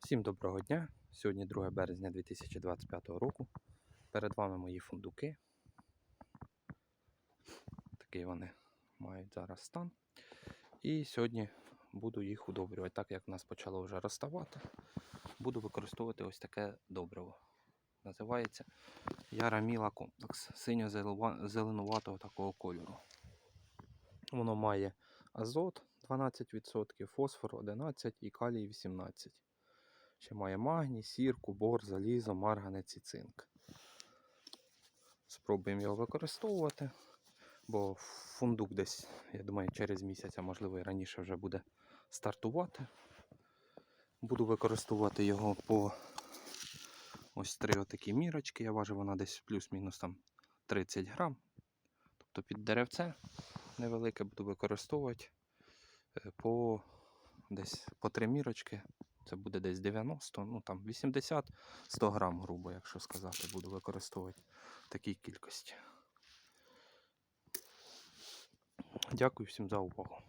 Всім доброго дня. Сьогодні 2 березня 2025 року. Перед вами мої фундуки. Такий вони мають зараз стан. І сьогодні буду їх удобрювати. Так як в нас почало вже розставати, буду використовувати ось таке добриво. Називається Яраміла комплекс синьо-зеленуватого такого кольору. Воно має азот 12%, фосфор 11% і калій 18%. Ще має магній, сірку, бор, залізо, марганець і цинк. Спробуємо його використовувати, бо фундук десь, я думаю, через місяць, а можливо і раніше вже буде стартувати. Буду використовувати його по ось три отакі мірочки. Я важу вона десь плюс-мінус там 30 грам. Тобто під деревце невелике буду використовувати е, по десь по три мірочки. Це буде десь 90, ну там 80-100 грам, грубо, якщо сказати, буду використовувати такій кількості. Дякую всім за увагу.